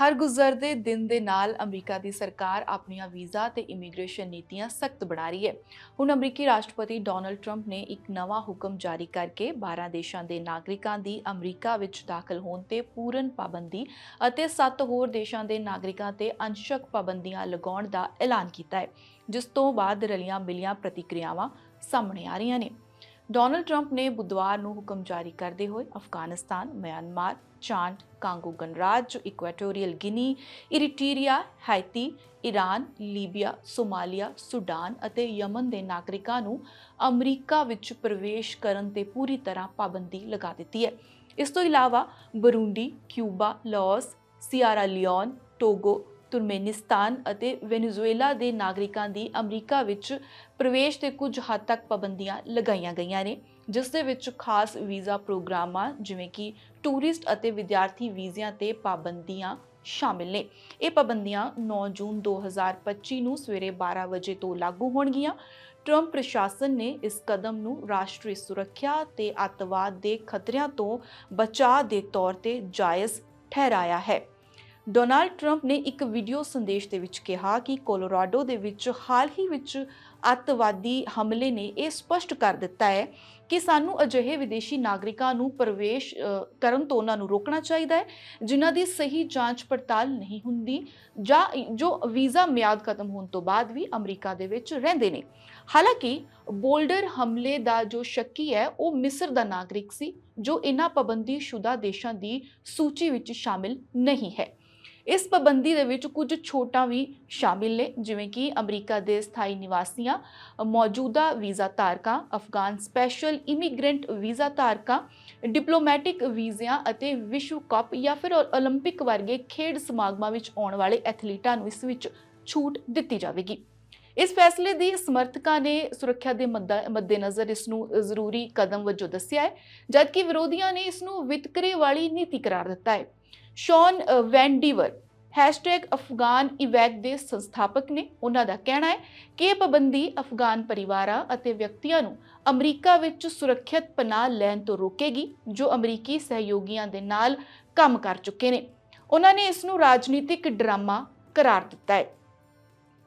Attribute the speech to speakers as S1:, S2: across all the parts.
S1: ਹਰ ਗੁਜ਼ਰਦੇ ਦਿਨ ਦੇ ਨਾਲ ਅਮਰੀਕਾ ਦੀ ਸਰਕਾਰ ਆਪਣੀਆਂ ਵੀਜ਼ਾ ਤੇ ਇਮੀਗ੍ਰੇਸ਼ਨ ਨੀਤੀਆਂ ਸਖਤ ਬਣਾ ਰਹੀ ਹੈ। ਹੁਣ ਅਮਰੀਕੀ ਰਾਸ਼ਟਰਪਤੀ ਡੋਨਲਡ ਟਰੰਪ ਨੇ ਇੱਕ ਨਵਾਂ ਹੁਕਮ ਜਾਰੀ ਕਰਕੇ 12 ਦੇਸ਼ਾਂ ਦੇ ਨਾਗਰਿਕਾਂ ਦੀ ਅਮਰੀਕਾ ਵਿੱਚ ਦਾਖਲ ਹੋਣ ਤੇ ਪੂਰਨ ਪਾਬੰਦੀ ਅਤੇ 7 ਹੋਰ ਦੇਸ਼ਾਂ ਦੇ ਨਾਗਰਿਕਾਂ ਤੇ ਅੰਸ਼ਕ ਪਾਬੰਦੀਆਂ ਲਗਾਉਣ ਦਾ ਐਲਾਨ ਕੀਤਾ ਹੈ, ਜਿਸ ਤੋਂ ਬਾਅਦ ਰਲੀਆਂ ਮਿਲੀਆਂ ਪ੍ਰਤੀਕਿਰਿਆਵਾਂ ਸਾਹਮਣੇ ਆ ਰਹੀਆਂ ਨੇ। ਡੋਨਲਡ ਟਰੰਪ ਨੇ ਬੁੱਧਵਾਰ ਨੂੰ ਹੁਕਮ ਜਾਰੀ ਕਰਦੇ ਹੋਏ ਅਫਗਾਨਿਸਤਾਨ, ਮਿਆਂਮਾਰ ਚਾਂਡ ਕਾਂਗੋ ਗਣਰਾਜ Equatorial Guinea, Eritrea, Haiti Iran Libya, Somalia, Sudan ਅਤੇ ਯਮਨ ਦੇ ਨਾਗਰਿਕਾਂ ਨੂੰ ਅਮਰੀਕਾ ਵਿੱਚ ਪ੍ਰਵੇਸ਼ ਕਰਨ ਤੇ ਪੂਰੀ ਤਰ੍ਹਾਂ ਪਾਬੰਦੀ ਲਗਾ ਦਿੱਤੀ ਹੈ। ਇਸ ਤੋਂ ਇਲਾਵਾ Burundi, Cuba, Laos Sierra Leone, Togo Turkmenistan ਅਤੇ ਵੈਨੇਜ਼ੁਏਲਾ ਦੇ ਨਾਗਰਿਕਾਂ ਦੀ ਅਮਰੀਕਾ ਵਿੱਚ ਪ੍ਰਵੇਸ਼ ਤੇ ਕੁਝ ਹੱਦ ਤੱਕ ਪਾਬੰਦੀਆਂ ਲਗਾਈਆਂ ਗਈਆਂ ਨੇ, ਜਿਸ ਦੇ ਵਿੱਚ ਖਾਸ ਵੀਜ਼ਾ ਪ੍ਰੋਗਰਾਮਾਂ ਜਿਵੇਂ ਕਿ ਟੂਰਿਸਟ ਅਤੇ ਵਿਦਿਆਰਥੀ ਵੀਜ਼ਿਆਂ ਤੇ ਪਾਬੰਦੀਆਂ ਸ਼ਾਮਿਲ ਨੇ। ਇਹ ਪਾਬੰਦੀਆਂ 9 ਜੂਨ 2025 ਨੂੰ ਸਵੇਰੇ 12 ਵਜੇ ਤੋਂ ਲਾਗੂ ਹੋਣਗੀਆਂ। ਟਰੰਪ ਪ੍ਰਸ਼ਾਸਨ ਨੇ ਇਸ ਕਦਮ ਨੂੰ ਰਾਸ਼ਟਰੀ ਸੁਰੱਖਿਆ ਤੇ ਅੱਤਵਾਦ ਦੇ ਖਤਰਿਆਂ ਤੋਂ ਬਚਾਅ ਦੇ ਤੌਰ ਤੇ ਜਾਇਜ਼ ਠਹਿਰਾਇਆ ਹੈ। ਡੋਨਾਲਡ ਟਰੰਪ ਨੇ ਇੱਕ ਵੀਡੀਓ ਸੰਦੇਸ਼ ਦੇ ਵਿੱਚ ਕਿਹਾ ਕਿ ਕੋਲੋਰਾਡੋ ਦੇ ਵਿੱਚ ਹਾਲ ਹੀ ਵਿੱਚ ਅੱਤਵਾਦੀ ਹਮਲੇ ਨੇ ਇਹ ਸਪਸ਼ਟ ਕਰ ਦਿੱਤਾ ਹੈ ਕਿ ਸਾਨੂੰ ਅਜਿਹੇ ਵਿਦੇਸ਼ੀ ਨਾਗਰਿਕਾਂ ਨੂੰ ਪ੍ਰਵੇਸ਼ ਕਰਨ ਤੋਂ ਉਹਨਾਂ ਨੂੰ ਰੋਕਣਾ ਚਾਹੀਦਾ ਹੈ, ਜਿਨ੍ਹਾਂ ਦੀ ਸਹੀ ਜਾਂਚ ਪੜਤਾਲ ਨਹੀਂ ਹੁੰਦੀ ਜਾਂ ਜੋ ਵੀਜ਼ਾ ਮਿਆਦ ਖਤਮ ਹੋਣ ਤੋਂ ਬਾਅਦ ਵੀ ਅਮਰੀਕਾ ਦੇ ਵਿੱਚ ਰਹਿੰਦੇ ਨੇ। ਹਾਲਾਂਕਿ ਬੋਲਡਰ ਹਮਲੇ ਦਾ ਜੋ ਸ਼ੱਕੀ ਹੈ, ਉਹ ਮਿਸਰ ਦਾ ਨਾਗਰਿਕ ਸੀ, ਜੋ ਇਨ੍ਹਾਂ ਪਾਬੰਦੀਸ਼ੁਦਾ ਦੇਸ਼ਾਂ ਦੀ ਸੂਚੀ ਵਿੱਚ ਸ਼ਾਮਿਲ ਨਹੀਂ ਹੈ। ਇਸ ਪਾਬੰਦੀ ਦੇ ਵਿੱਚ ਕੁਝ ਛੋਟਾਂ ਵੀ ਸ਼ਾਮਿਲ ਨੇ ਜਿਵੇਂ ਕਿ ਅਮਰੀਕਾ ਦੇ ਸਥਾਈ ਨਿਵਾਸੀਆਂ ਮੌਜੂਦਾ ਵੀਜ਼ਾ ਧਾਰਕਾਂ ਅਫਗਾਨ ਸਪੈਸ਼ਲ ਇਮੀਗ੍ਰੈਂਟ ਵੀਜ਼ਾ ਧਾਰਕਾਂ ਡਿਪਲੋਮੈਟਿਕ ਵੀਜ਼ਿਆਂ ਅਤੇ ਵਿਸ਼ਵ ਕੱਪ ਜਾਂ ਫਿਰ 올림픽 ਵਰਗੇ ਖੇਡ ਸਮਾਗਮਾਂ ਵਿੱਚ ਆਉਣ ਵਾਲੇ ਐਥਲੀਟਾਂ ਨੂੰ ਇਸ ਵਿੱਚ ਛੂਟ ਦਿੱਤੀ ਜਾਵੇਗੀ ਇਸ ਫੈਸਲੇ ਦੀ ਸਮਰਥਕਾਂ ਨੇ ਸੁਰੱਖਿਆ ਦੇ ਮੱਦਾ- ਮੱਦੇਨਜ਼ਰ ਇਸ ਨੂੰ ਜ਼ਰੂਰੀ ਕਦਮ ਵਜੋਂ ਦੱਸਿਆ ਹੈ ਜਦਕਿ ਵਿਰੋਧੀਆਂ ਨੇ ਇਸ ਨੂੰ ਵਿਤਕਰੇ ਵਾਲੀ ਨੀਤੀ ਕਰਾਰ ਦਿੱਤਾ ਹੈ ਸ਼ੌਨ ਅ, ਵੈਂਡੀਵਰ ਅਫਗਾਨ ਇਵੈਕ ਦੇ ਸੰਸਥਾਪਕ ਨੇ ਉਹਨਾਂ ਦਾ ਕਹਿਣਾ ਹੈ ਕਿ ਇਹ ਪਾਬੰਦੀ ਅਫਗਾਨ ਪਰਿਵਾਰਾਂ ਅਤੇ ਵਿਅਕਤੀਆਂ ਨੂੰ ਅਮਰੀਕਾ ਵਿੱਚ ਸੁਰੱਖਿਅਤ ਪਨਾਹ ਲੈਣ ਤੋਂ ਰੋਕੇਗੀ, ਜੋ ਅਮਰੀਕੀ ਸਹਿਯੋਗੀਆਂ ਦੇ ਨਾਲ ਕੰਮ ਕਰ ਚੁੱਕੇ ਨੇ। ਉਹਨਾਂ ਨੇ ਇਸ ਨੂੰ ਰਾਜਨੀਤਿਕ ਡਰਾਮਾ ਕਰਾਰ ਦਿੱਤਾ ਹੈ।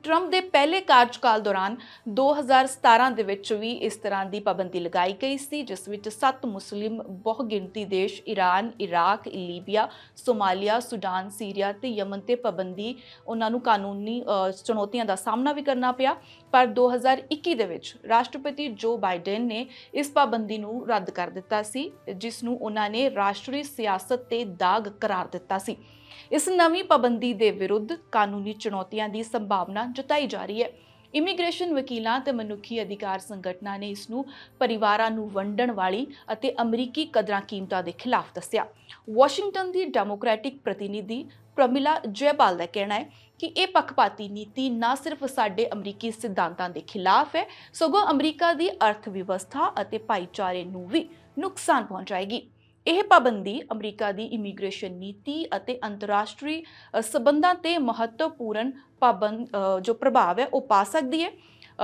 S1: ਟਰੰਪ ਦੇ ਪਹਿਲੇ ਕਾਰਜਕਾਲ ਦੌਰਾਨ 2017 ਦੇ ਵਿੱਚ ਵੀ ਇਸ ਤਰ੍ਹਾਂ ਦੀ ਪਾਬੰਦੀ ਲਗਾਈ ਗਈ ਸੀ ਜਿਸ ਵਿੱਚ ਸੱਤ ਮੁਸਲਿਮ ਬਹੁਗਿਣਤੀ ਦੇਸ਼ Iran, Iraq, Libya, Somalia, Sudan, Syria ਤੇ ਯਮਨ ਤੇ ਪਾਬੰਦੀ ਉਹਨਾਂ ਨੂੰ ਕਾਨੂੰਨੀ ਚੁਣੌਤੀਆਂ ਦਾ ਸਾਹਮਣਾ ਵੀ ਕਰਨਾ ਪਿਆ। ਪਰ 2021 ਦੇ ਵਿੱਚ ਰਾਸ਼ਟਰਪਤੀ ਜੋ ਬਾਈਡਨ ਨੇ ਇਸ ਪਾਬੰਦੀ ਨੂੰ ਰੱਦ ਕਰ ਦਿੱਤਾ ਸੀ ਜਿਸ ਨੂੰ ਉਹਨਾਂ ਨੇ ਰਾਸ਼ਟਰੀ ਸਿਆਸਤ ਤੇ ਦਾਗ ਕਰਾਰ ਦਿੱਤਾ ਸੀ। ਇਸ ਨਵੀਂ ਪਾਬੰਦੀ ਦੇ ਵਿਰੁੱਧ ਕਾਨੂੰਨੀ ਚੁਣੌਤੀਆਂ ਦੀ ਸੰਭਾਵਨਾ ਜਤਾਈ ਜਾ ਰਹੀ ਹੈ। ਇਮੀਗ੍ਰੇਸ਼ਨ ਵਕੀਲਾਂ ਤੇ ਮਨੁੱਖੀ ਅਧਿਕਾਰ ਸੰਗਠਨਾਂ ਨੇ ਇਸ ਨੂੰ ਪਰਿਵਾਰਾਂ ਨੂੰ ਵੰਡਣ ਵਾਲੀ ਅਤੇ ਅਮਰੀਕੀ ਕਦਰਾਂ ਕੀਮਤਾਂ ਦੇ ਖਿਲਾਫ ਦੱਸਿਆ। ਵਾਸ਼ਿੰਗਟਨ ਦੀ ਡੈਮੋਕ੍ਰੈਟਿਕ ਪ੍ਰਤੀਨਿਧੀ ਪ੍ਰਮਿਲਾ ਜੈਪਾਲ ਦਾ ਕਹਿਣਾ ਹੈ ਕਿ ਇਹ ਪੱਖਪਾਤੀ ਨੀਤੀ ਨਾ ਸਿਰਫ ਸਾਡੇ ਅਮਰੀਕੀ ਸਿਧਾਂਤਾਂ ਦੇ ਖਿਲਾਫ ਹੈ, ਸਗੋਂ ਅਮਰੀਕਾ ਦੀ ਅਰਥ ਵਿਵਸਥਾ ਅਤੇ ਭਾਈਚਾਰੇ ਨੂੰ ਵੀ ਨੁਕਸਾਨ ਪਹੁੰਚਾਏਗੀ। ਇਹ ਪਾਬੰਦੀ ਅਮਰੀਕਾ ਦੀ ਇਮੀਗ੍ਰੇਸ਼ਨ ਨੀਤੀ ਅਤੇ ਅੰਤਰਰਾਸ਼ਟਰੀ ਅ, ਸਬੰਧਾਂ ਤੇ ਮਹੱਤਵਪੂਰਨ ਪਾਬੰਦ ਜੋ ਪ੍ਰਭਾਵ ਹੈ ਉਹ ਪਾ ਸਕਦੀ ਹੈ।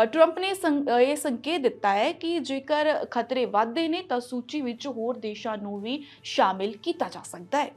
S1: ਟਰੰਪ ਨੇ ਸੰ- ਇਹ ਸੰਕੇਤ ਦਿੱਤਾ ਹੈ ਕਿ ਜੇਕਰ ਖਤਰੇ ਵੱਧਦੇ ਨੇ ਤਾਂ ਸੂਚੀ ਵਿੱਚ ਹੋਰ ਦੇਸ਼ਾਂ ਨੂੰ ਵੀ ਸ਼ਾਮਿਲ ਕੀਤਾ ਜਾ ਸਕਦਾ ਹੈ।